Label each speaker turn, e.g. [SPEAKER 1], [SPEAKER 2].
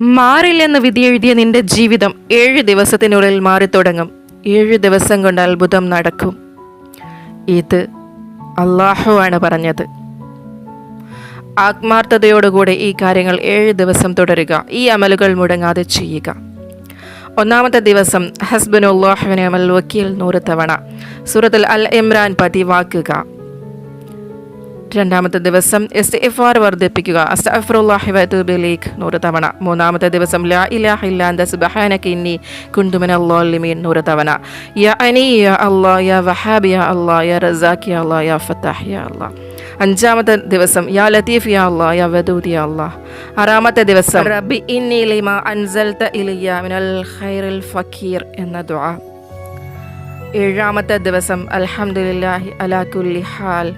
[SPEAKER 1] മാറില്ലെന്ന് വിധിയെഴുതിയ നിന്റെ ജീവിതം ഏഴ് ദിവസത്തിനുള്ളിൽ മാറിത്തുടങ്ങും. ഏഴ് ദിവസം കൊണ്ട് അത്ഭുതം നടക്കും. ഇത് അള്ളാഹു ആണ് പറഞ്ഞത്. ആത്മാർത്ഥതയോടുകൂടെ ഈ കാര്യങ്ങൾ ഏഴ് ദിവസം തുടരുക. ഈ അമലുകൾ മുടങ്ങാതെ ചെയ്യുക. ഒന്നാമത്തെ ദിവസം ഹസ്ബനുല്ലാഹുവിനെ അമൽ വക്കീൽ നൂറ് തവണ. സൂറത്തുൽ അൽ ഇമ്രാൻ പതിവാക്കുക. രണ്ടാമത്തെ ദിവസം ഇസ്തിഗ്ഫാർ വർദ്ധിപ്പിക്കുക. അസ്തഗ്ഫിറുല്ലാഹി വഅതൂബിലേക്ക് നൂറ് തവണ. മൂന്നാമത്തെ ദിവസം ലാ ഇലാഹ ഇല്ലാ അന്ത സുബ്ഹാനക ഇന്നി കുന്തു മിനൽ ളാലിമീൻ നൂറ് തവണ. യാ അനി യാ അല്ലാഹ് യാ വഹാബ് യാ അല്ലാഹ് യാ റസാഖ് യാ അല്ലാഹ് യാ ഫത്താഹ് യാ അല്ലാഹ്. അഞ്ചാമത്തെ ദിവസം യാ ലത്തീഫ് യാ അല്ലാഹ് യാ വദൂദ് യാ അല്ലാഹ്. ആറാമത്തെ ദിവസം റബ്ബി ഇന്നി ലിമാ അൻസൽത ഇലിയ മിനൽ ഖൈറിൽ ഫഖീർ എന്ന ദുആ. ഏഴാമത്തെ ദിവസം അൽഹംദുലില്ലാഹി അലാ കുല്ലി ഹാൽ